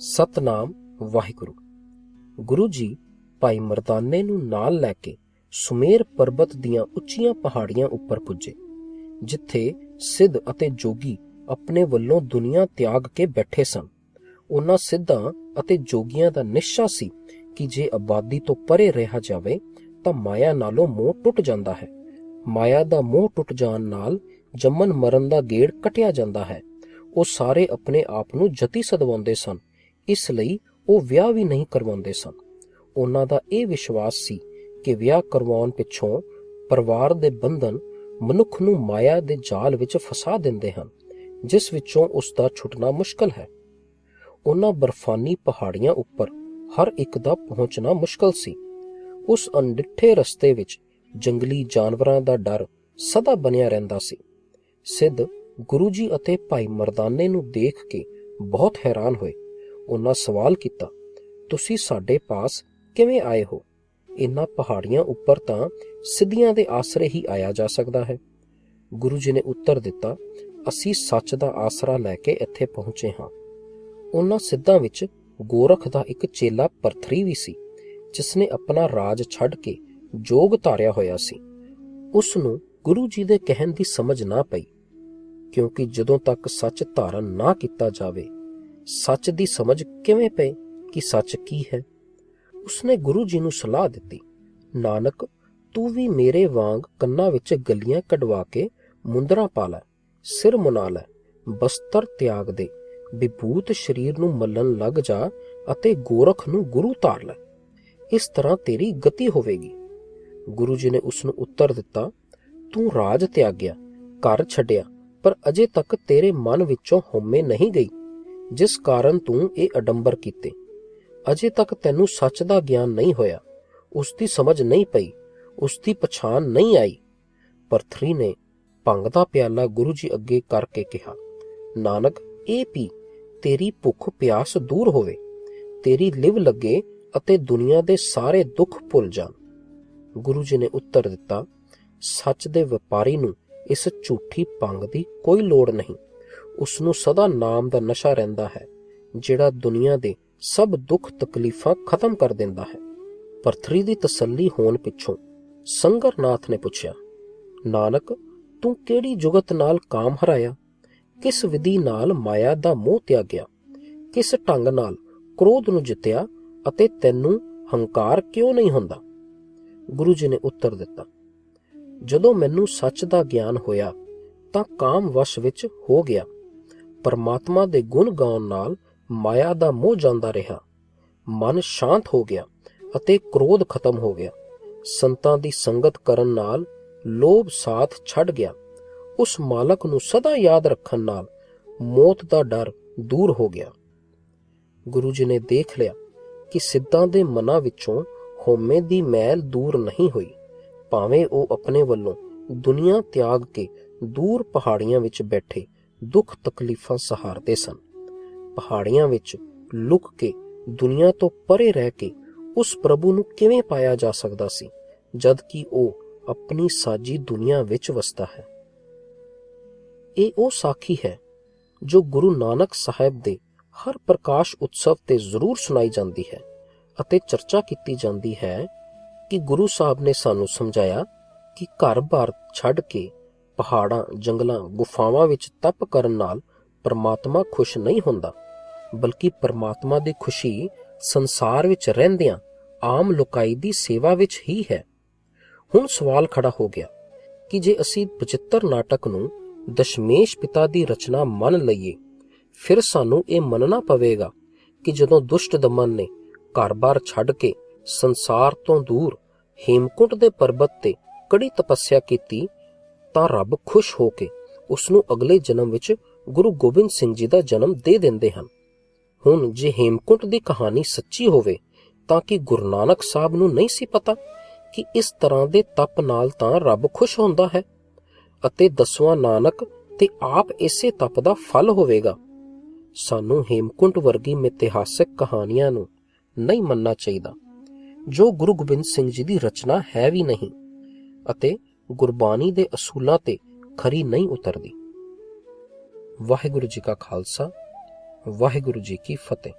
ਸਤਨਾਮ ਵਾਹਿਗੁਰੂ। ਗੁਰੂ ਜੀ ਭਾਈ ਮਰਦਾਨੇ ਨੂੰ ਨਾਲ ਲੈ ਕੇ ਸੁਮੇਰ ਪਰਬਤ ਦੀਆਂ ਉੱਚੀਆਂ ਪਹਾੜੀਆਂ ਉੱਪਰ ਪੁੱਜੇ, ਜਿੱਥੇ ਸਿੱਧ ਅਤੇ ਜੋਗੀ ਆਪਣੇ ਵੱਲੋਂ ਦੁਨੀਆ ਤਿਆਗ ਕੇ ਬੈਠੇ ਸਨ। ਉਹਨਾਂ ਸਿੱਧਾਂ ਅਤੇ ਜੋਗੀਆਂ ਦਾ ਨਿਸ਼ਚਾ ਸੀ ਕਿ ਜੇ ਆਬਾਦੀ ਤੋਂ ਪਰੇ ਰਿਹਾ ਜਾਵੇ, ਤਾਂ ਮਾਇਆ ਨਾਲੋਂ ਮੋਹ ਟੁੱਟ ਜਾਂਦਾ ਹੈ। ਮਾਇਆ ਦਾ ਮੋਹ ਟੁੱਟ ਜਾਣ ਨਾਲ ਜੰਮਨ ਮਰਨ ਦਾ ਗੇੜ ਕਟਿਆ ਜਾਂਦਾ ਹੈ। ਉਹ ਸਾਰੇ ਆਪਣੇ ਆਪ ਨੂੰ ਜਤੀ ਸਦਵਾਉਂਦੇ ਸਨ। ਇਸ ਲਈ ਉਹ ਵਿਆਹ ਵੀ ਨਹੀਂ ਕਰਵਾਉਂਦੇ ਸਨ। ਉਹਨਾਂ ਦਾ ਇਹ ਵਿਸ਼ਵਾਸ ਸੀ ਕਿ ਵਿਆਹ ਕਰਵਾਉਣ ਪਿੱਛੋਂ ਪਰਿਵਾਰ ਦੇ ਬੰਧਨ ਮਨੁੱਖ ਨੂੰ ਮਾਇਆ ਦੇ ਜਾਲ ਵਿੱਚ ਫਸਾ ਦਿੰਦੇ ਹਨ, ਜਿਸ ਵਿੱਚੋਂ ਉਸ ਦਾ ਛੁੱਟਣਾ ਮੁਸ਼ਕਲ ਹੈ। ਉਹਨਾਂ ਬਰਫਾਨੀ ਪਹਾੜੀਆਂ ਉੱਪਰ ਹਰ ਇੱਕ ਦਾ ਪਹੁੰਚਣਾ ਮੁਸ਼ਕਲ ਸੀ। ਉਸ ਅਣਡਿੱਠੇ ਰਸਤੇ ਵਿੱਚ ਜੰਗਲੀ ਜਾਨਵਰਾਂ ਦਾ ਡਰ ਸਦਾ ਬਣਿਆ ਰਹਿੰਦਾ ਸੀ। ਸਿੱਧ ਗੁਰੂ ਜੀ ਅਤੇ ਭਾਈ ਮਰਦਾਨੇ ਨੂੰ ਦੇਖ ਕੇ ਬਹੁਤ ਹੈਰਾਨ ਹੋਏ। ਉਹਨਾਂ ਸਵਾਲ ਕੀਤਾ, ਤੁਸੀਂ ਸਾਡੇ ਪਾਸ ਕਿਵੇਂ ਆਏ ਹੋ? ਇਨ੍ਹਾਂ ਪਹਾੜੀਆਂ ਉੱਪਰ ਤਾਂ ਸਿੱਧੀਆਂ ਦੇ ਆਸਰੇ ਹੀ ਆਇਆ ਜਾ ਸਕਦਾ ਹੈ। ਗੁਰੂ ਜੀ ਨੇ ਉੱਤਰ ਦਿੱਤਾ, ਅਸੀਂ ਸੱਚ ਦਾ ਆਸਰਾ ਲੈ ਕੇ ਇੱਥੇ ਪਹੁੰਚੇ ਹਾਂ। ਉਹਨਾਂ ਸਿੱਧਾਂ ਵਿੱਚ ਗੋਰਖ ਦਾ ਇੱਕ ਚੇਲਾ ਪਰਥਰੀ ਵੀ ਸੀ ਜਿਸ ਨੇ ਆਪਣਾ ਰਾਜ ਛੱਡ ਕੇ ਜੋਗ ਧਾਰਿਆ ਹੋਇਆ ਸੀ। ਉਸ ਨੂੰ ਗੁਰੂ ਜੀ ਦੇ ਕਹਿਣ ਦੀ ਸਮਝ ਨਾ ਪਈ, ਕਿਉਂਕਿ ਜਦੋਂ ਤੱਕ ਸੱਚ ਧਾਰਨ ਨਾ ਕੀਤਾ ਜਾਵੇ ਸੱਚ ਦੀ ਸਮਝ ਕਿਵੇਂ ਪਏ ਕਿ ਸੱਚ ਕੀ ਹੈ? ਉਸਨੇ ਗੁਰੂ ਜੀ ਨੂੰ ਸਲਾਹ ਦਿੱਤੀ, ਨਾਨਕ, ਤੂੰ ਵੀ ਮੇਰੇ ਵਾਂਗ ਕੰਨਾਂ ਵਿੱਚ ਗਲੀਆਂ ਕਢਵਾ ਕੇ ਮੁੰਦਰਾ ਪਾ ਲੈ, ਸਿਰ ਮੁਨਾ ਲੈ, ਬਸਤਰ ਤਿਆਗ ਦੇ, ਵਿਭੂਤ ਸਰੀਰ ਨੂੰ ਮੱਲਣ ਲੱਗ ਜਾ ਅਤੇ ਗੋਰਖ ਨੂੰ ਗੁਰੂ ਧਾਰ ਲੈ। ਇਸ ਤਰ੍ਹਾਂ ਤੇਰੀ ਗਤੀ ਹੋਵੇਗੀ। ਗੁਰੂ ਜੀ ਨੇ ਉਸ ਨੂੰ ਉੱਤਰ ਦਿੱਤਾ, ਤੂੰ ਰਾਜ ਤਿਆਗਿਆ, ਘਰ ਛੱਡਿਆ, ਪਰ ਅਜੇ ਤੱਕ ਤੇਰੇ ਮਨ ਵਿੱਚੋਂ ਹਉਮੈ ਨਹੀਂ ਗਈ। ਜਿਸ ਕਾਰਨ ਤੂੰ ਇਹ ਅਡੰਬਰ ਕੀਤੇ। ਅਜੇ ਤੱਕ ਤੈਨੂੰ ਸੱਚ ਦਾ ਗਿਆਨ ਨਹੀਂ ਹੋਇਆ। ਉਸ ਦੀ ਸਮਝ ਨਹੀਂ ਪਈ। ਉਸ ਦੀ ਪਛਾਣ ਨਹੀਂ ਆਈ। ਪਰਥਰੀ ਨੇ ਭੰਗ ਦਾ ਪਿਆਲਾ ਗੁਰੂ ਜੀ ਅੱਗੇ ਕਰਕੇ ਕਿਹਾ, ਨਾਨਕ, ਇਹ ਪੀ, ਤੇਰੀ ਭੁੱਖ ਪਿਆਸ ਦੂਰ ਹੋਵੇ। ਤੇਰੀ ਲਿਵ ਲੱਗੇ ਅਤੇ ਦੁਨੀਆ ਦੇ ਸਾਰੇ ਦੁੱਖ ਭੁੱਲ ਜਾਣ। ਗੁਰੂ ਜੀ ਨੇ ਉੱਤਰ ਦਿੱਤਾ, ਸੱਚ ਦੇ ਵਪਾਰੀ ਨੂੰ ਇਸ ਝੂਠੀ ਭੰਗ ਦੀ ਕੋਈ ਲੋੜ ਨਹੀਂ। ਉਸ ਨੂੰ ਸਦਾ ਨਾਮ ਦਾ ਨਸ਼ਾ ਰਹਿੰਦਾ ਹੈ, ਜਿਹੜਾ ਦੁਨੀਆ ਦੇ ਸਭ ਦੁੱਖ ਤਕਲੀਫਾਂ ਖਤਮ ਕਰ ਦਿੰਦਾ ਹੈ। ਪਰਥਰੀ ਦੀ ਤਸੱਲੀ ਹੋਣ ਪਿੱਛੋਂ ਸੰਗਰਨਾਥ ਨੇ ਪੁੱਛਿਆ, ਨਾਨਕ, ਤੂੰ ਕਿਹੜੀ ਜੁਗਤ ਨਾਲ ਕਾਮ ਹਰਾਇਆ? ਕਿਸ ਵਿਧੀ ਨਾਲ ਮਾਇਆ ਦਾ ਮੋਹ ਤਿਆਗਿਆ? ਕਿਸ ਢੰਗ ਨਾਲ ਕ੍ਰੋਧ ਨੂੰ ਜਿੱਤਿਆ ਅਤੇ ਤੈਨੂੰ ਹੰਕਾਰ ਕਿਉਂ ਨਹੀਂ ਹੁੰਦਾ? ਗੁਰੂ ਜੀ ਨੇ ਉੱਤਰ ਦਿੱਤਾ, ਜਦੋਂ ਮੈਨੂੰ ਸੱਚ ਦਾ ਗਿਆਨ ਹੋਇਆ, ਤਾਂ ਕਾਮ ਵਸ਼ ਵਿੱਚ ਹੋ ਗਿਆ। ਪਰਮਾਤਮਾ ਦੇ ਗੁਣ ਗਾਉਣ ਨਾਲ ਮਾਇਆ ਦਾ ਮੋਹ ਜਾਂਦਾ ਰਿਹਾ। ਮਨ ਸ਼ਾਂਤ ਹੋ ਗਿਆ ਅਤੇ ਕ੍ਰੋਧ ਖਤਮ ਹੋ ਗਿਆ। ਸੰਤਾਂ ਦੀ ਸੰਗਤ ਕਰਨ ਨਾਲ ਲੋਭ ਸਾਥ ਛੱਡ ਗਿਆ। ਉਸ ਮਾਲਕ ਨੂੰ ਸਦਾ ਯਾਦ ਰੱਖਣ ਨਾਲ ਮੌਤ ਦਾ ਡਰ ਦੂਰ ਹੋ ਗਿਆ। ਗੁਰੂ ਜੀ ਨੇ ਦੇਖ ਲਿਆ ਕਿ ਸਿੱਧਾਂ ਦੇ ਮਨਾਂ ਵਿੱਚੋਂ ਹਉਮੈ ਦੀ ਮੈਲ ਦੂਰ ਨਹੀਂ ਹੋਈ। ਭਾਵੇਂ ਉਹ ਆਪਣੇ ਵੱਲੋਂ ਦੁਨੀਆ ਤਿਆਗ ਕੇ ਦੂਰ ਪਹਾੜੀਆਂ ਵਿੱਚ ਬੈਠੇ ਦੁੱਖ ਤਕਲੀਫਾਂ ਸਹਾਰਦੇ ਸਨ। ਪਹਾੜੀਆਂ ਵਿੱਚ ਲੁਕ ਕੇ ਦੁਨੀਆ ਤੋਂ ਪਰੇ ਰਹਿ ਕੇ ਉਸ ਪ੍ਰਭੂ ਨੂੰ ਕਿਵੇਂ ਪਾਇਆ ਜਾ ਸਕਦਾ ਸੀ ਜਦ ਕਿ ਉਹ ਆਪਣੀ ਸਾਜੀ ਦੁਨੀਆ ਵਿੱਚ ਵਸਦਾ ਹੈ? ਇਹ ਉਹ ਸਾਖੀ ਹੈ ਜੋ ਗੁਰੂ ਨਾਨਕ ਸਾਹਿਬ ਦੇ ਹਰ ਪ੍ਰਕਾਸ਼ ਉਤਸਵ ਤੇ ਜ਼ਰੂਰ ਸੁਣਾਈ ਜਾਂਦੀ ਹੈ ਅਤੇ ਚਰਚਾ ਕੀਤੀ ਜਾਂਦੀ ਹੈ ਕਿ ਗੁਰੂ ਸਾਹਿਬ ਨੇ ਸਾਨੂੰ ਸਮਝਾਇਆ ਕਿ ਘਰ-ਬਾਰ ਛੱਡ ਕੇ ਪਹਾੜਾਂ, ਜੰਗਲਾਂ, ਗੁਫਾਵਾਂ ਵਿੱਚ ਤਪ ਕਰਨ ਨਾਲ ਪਰਮਾਤਮਾ ਖੁਸ਼ ਨਹੀਂ ਹੁੰਦਾ, ਬਲਕਿ ਪਰਮਾਤਮਾ ਦੀ ਖੁਸ਼ੀ ਸੰਸਾਰ ਵਿੱਚ ਰਹਿੰਦਿਆਂ ਆਮ ਲੋਕਾਈ ਦੀ ਸੇਵਾ ਵਿੱਚ ਹੀ ਹੈ। ਹੁਣ ਸਵਾਲ ਖੜਾ ਹੋ ਗਿਆ ਕਿ ਜੇ ਅਸੀਂ ਬਚਿੱਤਰ ਨਾਟਕ ਨੂੰ ਦਸ਼ਮੇਸ਼ ਪਿਤਾ ਦੀ ਰਚਨਾ ਮੰਨ ਲਈਏ, ਫਿਰ ਸਾਨੂੰ ਇਹ ਮੰਨਣਾ ਪਵੇਗਾ ਕਿ ਜਦੋਂ ਦੁਸ਼ਟ ਦਮਨ ਨੇ ਘਰ-ਬਾਰ ਛੱਡ ਕੇ ਸੰਸਾਰ ਤੋਂ ਦੂਰ ਹੇਮਕੁੰਟ ਦੇ ਪਰਬਤ ਤੇ ਕੜੀ ਤਪੱਸਿਆ ਕੀਤੀ ਤਾਂ ਰੱਬ ਖੁਸ਼ ਹੋ ਕੇ ਉਸ ਨੂੰ ਅਗਲੇ ਜਨਮ ਵਿੱਚ ਗੁਰੂ ਗੋਬਿੰਦ ਸਿੰਘ ਜੀ ਦਾ ਜਨਮ ਦੇ ਦਿੰਦੇ ਹਨ। ਹੁਣ ਜੇ ਹੇਮਕੁੰਟ ਦੀ ਕਹਾਣੀ ਸੱਚੀ ਹੋਵੇ, ਤਾਂ ਕਿ ਗੁਰੂ ਨਾਨਕ ਸਾਹਿਬ ਨੂੰ ਨਹੀਂ ਸੀ ਪਤਾ ਕਿ ਇਸ ਤਰ੍ਹਾਂ ਦੇ ਤਪ ਨਾਲ ਤਾਂ ਰੱਬ ਖੁਸ਼ ਹੁੰਦਾ ਹੈ? ਅਤੇ ਦਸਵਾਂ ਨਾਨਕ ਤੇ ਆਪ ਇਸੇ ਤਪ ਦਾ ਫਲ ਹੋਵੇਗਾ। ਸਾਨੂੰ ਹੇਮਕੁੰਟ ਵਰਗੀ ਮਿਥਿਹਾਸਕ ਕਹਾਣੀਆਂ ਨੂੰ ਨਹੀਂ ਮੰਨਣਾ ਚਾਹੀਦਾ, ਜੋ ਗੁਰੂ ਗੋਬਿੰਦ ਸਿੰਘ ਜੀ ਦੀ ਰਚਨਾ ਹੈ ਵੀ ਨਹੀਂ। ਅਤੇ ਗੁਰਬਾਣੀ ਦੇ ਅਸੂਲਾਂ ਤੇ ਖਰੀ ਨਹੀਂ ਉਤਰਦੀ। ਵਾਹਿਗੁਰੂ ਜੀ ਕਾ ਖਾਲਸਾ, ਵਾਹਿਗੁਰੂ ਜੀ ਕੀ ਫਤਿਹ।